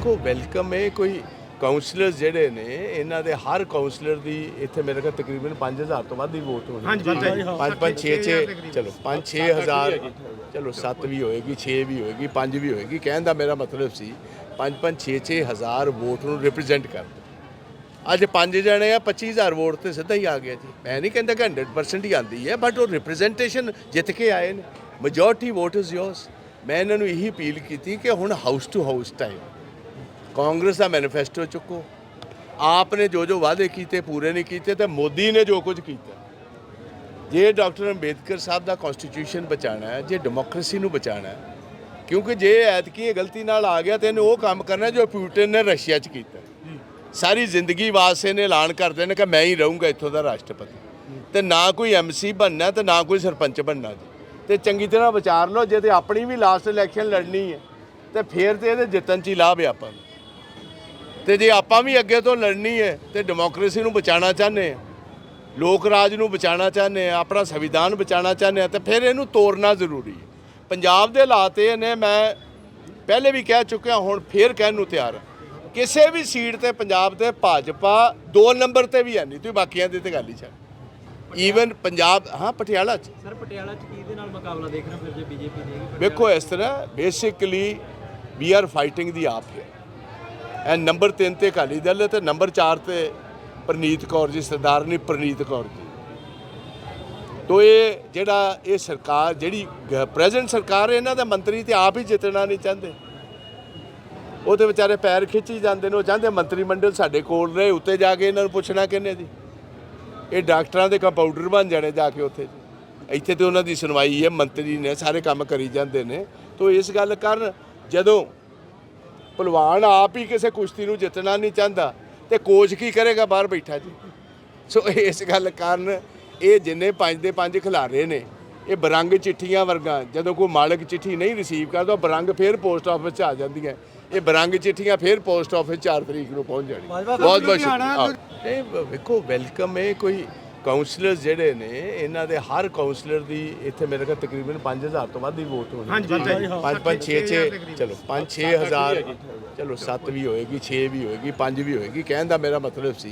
ਵੇਖੋ ਵੈਲਕਮ ਹੈ ਕੋਈ ਕਾਉਂਸਲਰਸ ਜਿਹੜੇ ਨੇ ਇਹਨਾਂ ਦੇ ਹਰ ਕਾਉਂਸਲਰ ਦੀ ਇੱਥੇ ਮੇਰੇ ਕੋਲ ਤਕਰੀਬਨ 5000 ਤੋਂ ਵੱਧ ਦੀ ਵੋਟ ਹੋਣੀ ਹਾਂਜੀ, ਹਾਂਜੀ। 5 5 6 6 ਚਲੋ 5 6000 ਚਲੋ 7 ਵੀ ਹੋਏਗੀ 6 ਵੀ ਹੋਏਗੀ 5 ਵੀ ਹੋਏਗੀ। ਕਹਿਣ ਦਾ ਮੇਰਾ ਮਤਲਬ ਸੀ 5 5 6 6000 ਵੋਟ ਨੂੰ ਰਿਪਰੈਜ਼ੈਂਟ ਕਰਦੇ ਅੱਜ ਪੰਜ ਜਣੇ ਆ 25000 ਵੋਟ ਤੇ ਸਿੱਧਾ ਹੀ ਆ ਗਿਆ ਜੀ। ਮੈਂ ਨਹੀਂ ਕਹਿੰਦਾ ਕਿ 100% ਹੀ ਆਂਦੀ ਹੈ ਬਟ ਉਹ ਰਿਪਰੈਜ਼ੈਂਟੇਸ਼ਨ ਜਿੱਤ ਕੇ ਆਏ ਨੇ। ਮੈਜੋਰਟੀ ਵੋਟ ਇਜ਼ ਯੋਰਸ ਮੈਂ ਇਹਨਾਂ ਨੂੰ ਇਹੀ ਅਪੀਲ ਕੀਤੀ ਕਿ ਹੁਣ house to house time Congress the manifesto ਚੁੱਕੋ। ਆਪ ਨੇ ਜੋ ਜੋ ਵਾਅਦੇ ਕੀਤੇ ਪੂਰੇ ਨਹੀਂ ਕੀਤੇ ਤੇ ਮੋਦੀ ਨੇ ਜੋ ਕੁਝ ਕੀਤਾ। ਜੇ ਡਾਕਟਰ ਅੰਬੇਦਕਰ ਸਾਹਿਬ ਦਾ ਕਨਸਟੀਟਿਊਸ਼ਨ ਬਚਾਣਾ ਹੈ ਜੇ ਡੈਮੋਕ੍ਰੇਸੀ ਨੂੰ ਬਚਾਣਾ ਹੈ ਕਿਉਂਕਿ ਜੇ ਐਤਕੀ ਇਹ ਗਲਤੀ ਨਾਲ ਆ ਗਿਆ ਤੇ ਇਹਨੇ ਉਹ ਕੰਮ ਕਰਨਾ ਜੋ ਪੁਟਿਨ ਨੇ ਰਸ਼ੀਆ 'ਚ ਕੀਤਾ। ਸਾਰੀ ਜ਼ਿੰਦਗੀ ਵਾਸਤੇ ਨੇ ਐਲਾਨ ਕਰਦੇ ਨੇ ਕਿ ਮੈਂ ਹੀ ਰਹੂੰਗਾ ਇੱਥੋਂ ਦਾ ਰਾਸ਼ਟਰਪਤੀ। ਤੇ ਨਾ ਕੋਈ ਐਮਸੀ ਬਣਨਾ ਤੇ ਨਾ ਕੋਈ ਸਰਪੰਚ ਬਣਨਾ ਤੇ ਚੰਗੀ ਤਰ੍ਹਾਂ ਵਿਚਾਰ ਲਓ ਜੇ ਤੇ ਆਪਣੀ ਵੀ ਲਾਸਟ ਇਲੈਕਸ਼ਨ ਲੜਨੀ ਹੈ ਤੇ ਫੇਰ ਤੇ ਇਹਦੇ ਜਿੱਤਣ 'ਚ ਹੀ ਲਾਭ ਹੈ ਆਪਾਂ ਨੂੰ। ਤੇ ਜੇ ਆਪਾਂ ਵੀ ਅੱਗੇ ਤੋਂ ਲੜਨੀ ਹੈ ਤੇ ਡੈਮੋਕ੍ਰੇਸੀ ਨੂੰ ਬਚਾਉਣਾ ਚਾਹੁੰਦੇ ਆ ਲੋਕ ਰਾਜ ਨੂੰ ਬਚਾਉਣਾ ਚਾਹੁੰਦੇ ਆ ਆਪਣਾ ਸੰਵਿਧਾਨ ਬਚਾਉਣਾ ਚਾਹੁੰਦੇ ਆ ਤੇ ਫਿਰ ਇਹਨੂੰ ਤੋੜਨਾ ਜ਼ਰੂਰੀ ਹੈ। ਪੰਜਾਬ ਦੇ ਹਾਲਾਤ ਇਹ ਨੇ ਮੈਂ ਪਹਿਲੇ ਵੀ ਕਹਿ ਚੁੱਕਿਆ ਹੁਣ ਫੇਰ ਕਹਿਣ ਨੂੰ ਤਿਆਰ ਕਿਸੇ ਵੀ ਸੀਟ ਤੇ ਪੰਜਾਬ ਤੇ ਭਾਜਪਾ ਦੋ ਨੰਬਰ ਤੇ ਵੀ ਹੈ ਨਹੀਂ ਤੁਸੀਂ ਬਾਕੀਆਂ ਦੀ ਤੇ ਗੱਲ ਹੀ ਛੱਡ। ਈਵਨ ਪੰਜਾਬ ਹਾਂ ਪਟਿਆਲਾ ਚ। ਸਰ ਪਟਿਆਲਾ ਚ ਕਿਹਦੇ ਨਾਲ ਮੁਕਾਬਲਾ ਦੇਖ ਰਹੇ ਫਿਰ ਜੇ ਬੀਜੇਪੀ ਦੇਗੀ? ਵੇਖੋ ਇਸ ਤਰ੍ਹਾਂ basically we are fighting the AAP ਹੈ ਐ ਨੰਬਰ 3 ਤੇ ਅਕਾਲੀ ਦਲ ਹੈ ਤੇ ਨੰਬਰ 4 ਤੇ ਪ੍ਰਨੀਤ ਕੌਰ ਜੀ ਸਰਦਾਰਨੀ ਪ੍ਰਨੀਤ ਕੌਰ ਜੀ। ਤੋ ਇਹ ਜਿਹੜਾ ਇਹ ਸਰਕਾਰ, ਜਿਹੜੀ ਪ੍ਰੈਜ਼ੈਂਟ ਸਰਕਾਰ ਹੈ, ਇਹਨਾਂ ਦਾ ਮੰਤਰੀ ਤੇ ਆਪ ਹੀ ਜਿੱਤਣਾ ਨਹੀਂ ਚਾਹੁੰਦੇ। ਉਹ ਤੇ ਵਿਚਾਰੇ ਪੈਰ ਖਿੱਚੀ ਜਾਂਦੇ ਨੇ, ਉਹ ਚਾਹੁੰਦੇ ਮੰਤਰੀ ਮੰਡਲ ਸਾਡੇ ਕੋਲ ਰਹੇ, ਉੱਤੇ ਜਾ ਕੇ ਇਹਨਾਂ ਨੂੰ ਪੁੱਛਣਾ ਕਿਹਨੇ ਜੀ? ਇਹ ਡਾਕਟਰਾਂ ਦੇ ਕੰਪਾਊਂਡਰ ਬਣ ਜਾਣੇ ਜਾ ਕੇ ਉੱਥੇ ਇੱਥੇ ਤੇ ਉਹਨਾਂ ਦੀ ਸੁਣਵਾਈ ਹੈ, ਮੰਤਰੀ ਨੇ, ਸਾਰੇ ਕੰਮ ਕਰੀ ਜਾਂਦੇ ਨੇ। ਤੋ ਇਸ ਗੱਲ ਕਰਨ ਜਦੋਂ ਭਲਵਾਨ ਆਪ ਹੀ ਕਿਸੇ ਕੁਸ਼ਤੀ ਨੂੰ ਜਿੱਤਣਾ ਨਹੀਂ ਚਾਹੁੰਦਾ ਤੇ ਕੋਚ ਕੀ ਕਰੇਗਾ ਬਾਹਰ ਬੈਠਾ ਜੀ? ਸੋ ਇਸ ਗੱਲ ਕਾਰਨ ਇਹ ਜਿੰਨੇ ਪੰਜ ਦੇ ਪੰਜ ਖਿਲਾਰੇ ਨੇ ਇਹ ਬਰੰਗ ਚਿੱਠੀਆਂ ਵਰਗਾ ਜਦੋਂ ਕੋਈ ਮਾਲਕ ਚਿੱਠੀ ਨਹੀਂ ਰਿਸੀਵ ਕਰਦਾ ਉਹ ਬਰੰਗ ਫੇਰ ਪੋਸਟ ਆਫਿਸ 'ਚ ਆ ਜਾਂਦੀਆਂ ਇਹ ਬਰੰਗ ਚਿੱਠੀਆਂ ਫੇਰ ਪੋਸਟ ਆਫਿਸ 4 ਤਰੀਕ ਨੂੰ ਪਹੁੰਚ ਜਾਣੀ ਬਹੁਤ ਬਹੁਤ ਸ਼ੁਕਰੀਆ। ਇਹ ਵੇਖੋ ਵੈਲਕਮ ਹੈ ਕੋਈ ਕਾਉਂਸਲਰਸ ਜਿਹੜੇ ਨੇ ਇਹਨਾਂ ਦੇ ਹਰ ਕਾਉਂਸਲਰ ਦੀ ਇੱਥੇ ਮੇਰੇ ਕੋਲ ਤਕਰੀਬਨ 5000 ਤੋਂ ਵੱਧ ਦੀ ਵੋਟ ਹੋਣੀ ਹਾਂਜੀ। 5 5 6 6 ਚਲੋ 5 6000 ਚਲੋ 7 ਵੀ ਹੋਏਗੀ 6 ਵੀ ਹੋਏਗੀ 5 ਵੀ ਹੋਏਗੀ। ਕਹਿਣ ਦਾ ਮੇਰਾ ਮਤਲਬ ਸੀ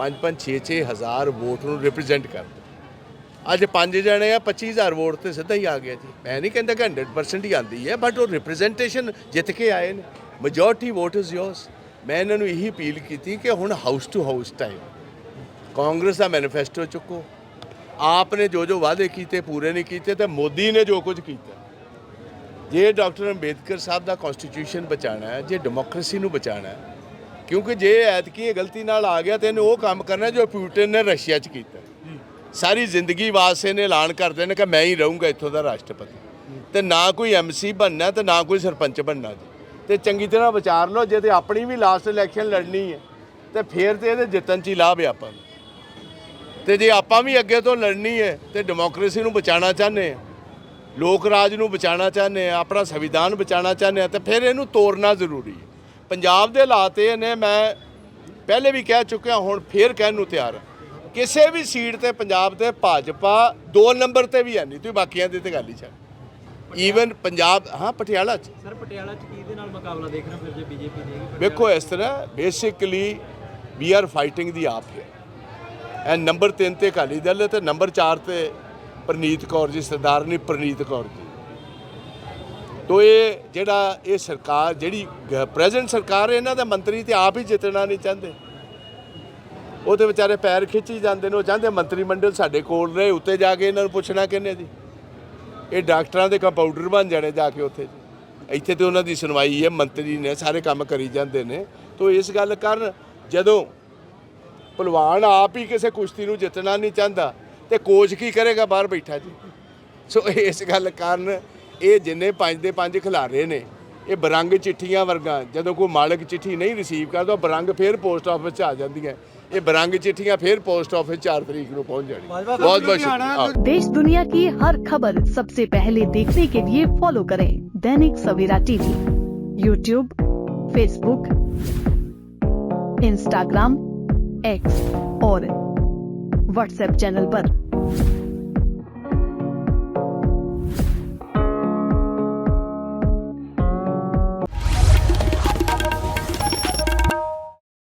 5 5 6 6000 ਵੋਟ ਨੂੰ ਰਿਪਰੈਜ਼ੈਂਟ ਕਰਦੇ ਅੱਜ ਪੰਜ ਜਣੇ ਆ 25000 ਵੋਟ ਤੇ ਸਿੱਧਾ ਹੀ ਆ ਗਿਆ ਜੀ। ਮੈਂ ਨਹੀਂ ਕਹਿੰਦਾ ਕਿ 100% ਹੀ ਆਂਦੀ ਹੈ ਬਟ ਉਹ ਰਿਪਰੈਜ਼ੈਂਟੇਸ਼ਨ ਜਿੱਤ ਕੇ ਆਏ ਨੇ। ਮੈਜੋਰਟੀ ਵੋਟ ਇਜ਼ ਯੋਰਸ ਮੈਂ ਇਹਨਾਂ ਨੂੰ ਇਹੀ ਅਪੀਲ ਕੀਤੀ ਕਿ ਹੁਣ house to house time Congress the manifesto ਚੁੱਕੋ। ਆਪ ਨੇ ਜੋ ਜੋ ਵਾਅਦੇ ਕੀਤੇ, ਪੂਰੇ ਨਹੀਂ ਕੀਤੇ ਤੇ ਮੋਦੀ ਨੇ ਜੋ ਕੁਝ ਕੀਤਾ। ਜੇ ਡਾਕਟਰ ਅੰਬੇਦਕਰ ਸਾਹਿਬ ਦਾ ਕਨਸਟੀਟਿਊਸ਼ਨ ਬਚਾਣਾ ਹੈ, ਜੇ ਡੈਮੋਕ੍ਰੇਸੀ ਨੂੰ ਬਚਾਣਾ ਹੈ, ਕਿਉਂਕਿ ਜੇ ਐਤਕੀ ਇਹ ਗਲਤੀ ਨਾਲ ਆ ਗਿਆ ਤੇ ਇਹਨੇ ਉਹ ਕੰਮ ਕਰਨਾ ਜੋ ਪਿਊਟਨ ਨੇ ਰਸ਼ੀਆ 'ਚ ਕੀਤਾ। ਸਾਰੀ ਜ਼ਿੰਦਗੀ ਵਾਸਤੇ ਨੇ ਐਲਾਨ ਕਰਦੇ ਨੇ ਕਿ ਮੈਂ ਹੀ ਰਹੂੰਗਾ ਇੱਥੋਂ ਦਾ ਰਾਸ਼ਟਰਪਤੀ। ਤੇ ਨਾ ਕੋਈ ਐਮਸੀ ਬਣਨਾ ਤੇ ਨਾ ਕੋਈ ਸਰਪੰਚ ਬਣਨਾ ਜੀ। ਤੇ ਚੰਗੀ ਤਰ੍ਹਾਂ ਵਿਚਾਰ ਲਓ, ਜੇ ਤੇ ਆਪਣੀ ਵੀ ਲਾਸਟ ਇਲੈਕਸ਼ਨ ਲੜਨੀ ਹੈ, ਤੇ ਫੇਰ ਤੇ ਇਹਦੇ ਜਿੱਤਣ 'ਚ ਹੀ ਲਾਭ ਹੈ ਆਪਾਂ ਨੂੰ। ਤੇ ਜੇ ਆਪਾਂ ਵੀ ਅੱਗੇ ਤੋਂ ਲੜਨੀ ਹੈ ਤੇ ਡੈਮੋਕ੍ਰੇਸੀ ਨੂੰ ਬਚਾਉਣਾ ਚਾਹੁੰਦੇ ਆ ਲੋਕ ਰਾਜ ਨੂੰ ਬਚਾਉਣਾ ਚਾਹੁੰਦੇ ਆ ਆਪਣਾ ਸੰਵਿਧਾਨ ਬਚਾਉਣਾ ਚਾਹੁੰਦੇ ਆ ਤੇ ਫਿਰ ਇਹਨੂੰ ਤੋੜਨਾ ਜ਼ਰੂਰੀ ਹੈ। ਪੰਜਾਬ ਦੇ ਹਾਲਾਤ ਇਹ ਨੇ ਮੈਂ ਪਹਿਲੇ ਵੀ ਕਹਿ ਚੁੱਕਿਆ ਹੁਣ ਫੇਰ ਕਹਿਣ ਨੂੰ ਤਿਆਰ ਕਿਸੇ ਵੀ ਸੀਟ ਤੇ ਪੰਜਾਬ ਤੇ ਭਾਜਪਾ ਦੋ ਨੰਬਰ ਤੇ ਵੀ ਹੈ ਨਹੀਂ ਤੁਸੀਂ ਬਾਕੀਆਂ ਦੀ ਤੇ ਗੱਲ ਹੀ ਛੱਡ। ਈਵਨ ਪੰਜਾਬ ਹਾਂ ਪਟਿਆਲਾ ਚ। ਸਰ ਪਟਿਆਲਾ ਚ ਕਿਹਦੇ ਨਾਲ ਮੁਕਾਬਲਾ ਦੇਖ ਰਹੇ ਫਿਰ ਜੇ ਬੀਜੇਪੀ ਦੇਗੀ ਵੇਖੋ ਇਸ ਤਰ੍ਹਾਂ basically we are fighting the AAP ਹੈ ਐ ਨੰਬਰ 3 ਤੇ ਅਕਾਲੀ ਦਲ ਹੈ ਤੇ ਨੰਬਰ 4 ਤੇ ਪ੍ਰਨੀਤ ਕੌਰ ਜੀ ਸਰਦਾਰਨੀ ਪ੍ਰਨੀਤ ਕੌਰ ਜੀ। ਤੋ ਇਹ ਜਿਹੜਾ ਇਹ ਸਰਕਾਰ, ਜਿਹੜੀ ਪ੍ਰੈਜ਼ੈਂਟ ਸਰਕਾਰ ਇਹਨਾਂ ਦੇ ਮੰਤਰੀ ਤੇ ਆਪ ਹੀ ਜਿੱਤਣਾ ਨਹੀਂ ਚਾਹੁੰਦੇ। ਉਹਦੇ ਵਿਚਾਰੇ ਪੈਰ ਖਿੱਚੀ ਜਾਂਦੇ ਨੇ, ਉਹ ਚਾਹੁੰਦੇ ਮੰਤਰੀ ਮੰਡਲ ਸਾਡੇ ਕੋਲ ਰਹੇ, ਉੱਤੇ ਜਾ ਕੇ ਇਹਨਾਂ ਨੂੰ ਪੁੱਛਣਾ ਕਿਹਨੇ ਜੀ ਇਹ ਡਾਕਟਰਾਂ ਦੇ ਕੰਪਾਊਂਡਰ ਬਣ ਜਾਣੇ ਜਾ ਕੇ ਉੱਥੇ। ਇੱਥੇ ਤੇ ਉਹਨਾਂ ਦੀ ਸੁਣਵਾਈ ਹੈ, ਮੰਤਰੀ ਨੇ, ਸਾਰੇ ਕੰਮ ਕਰੀ ਜਾਂਦੇ ਨੇ। ਤੋ ਇਸ ਗੱਲ ਕਰਨ ਜਦੋਂ ਭਲਵਾਨ ਆਪ ਹੀ ਕਿਸੇ ਕੁਸ਼ਤੀ ਨੂੰ ਜਿੱਤਣਾ ਨਹੀਂ ਚਾਹੁੰਦਾ ਤੇ ਕੋਚ ਕੀ ਕਰੇਗਾ ਬਾਹਰ ਬੈਠਾ ਜੀ ਸੋ ਇਸ ਗੱਲ ਕਾਰਨ ਇਹ ਜਿੰਨੇ ਪੰਜ ਦੇ ਪੰਜ ਖਿਲਾਰੇ ਨੇ ਇਹ ਬਰੰਗ ਚਿੱਠੀਆਂ ਵਰਗਾ ਜਦੋਂ ਕੋਈ ਮਾਲਕ ਚਿੱਠੀ ਨਹੀਂ ਰਿਸੀਵ ਕਰਦਾ ਉਹ ਬਰੰਗ ਫੇਰ ਪੋਸਟ ਆਫਿਸ 'ਚ ਆ ਜਾਂਦੀਆਂ ਇਹ ਬਰੰਗ ਚਿੱਠੀਆਂ ਫੇਰ ਪੋਸਟ ਆਫਿਸ 4 ਤਰੀਕ ਨੂੰ ਪਹੁੰਚ ਜਾਣੀ ਬਹੁਤ ਬਹੁਤ ਸ਼ੁਕਰੀਆ देश दुनिया की हर खबर सबसे पहले देखने के लिए फॉलो करें Dainik Savera TV YouTube Facebook Instagram X और व्हाट्सएप चैनल पर।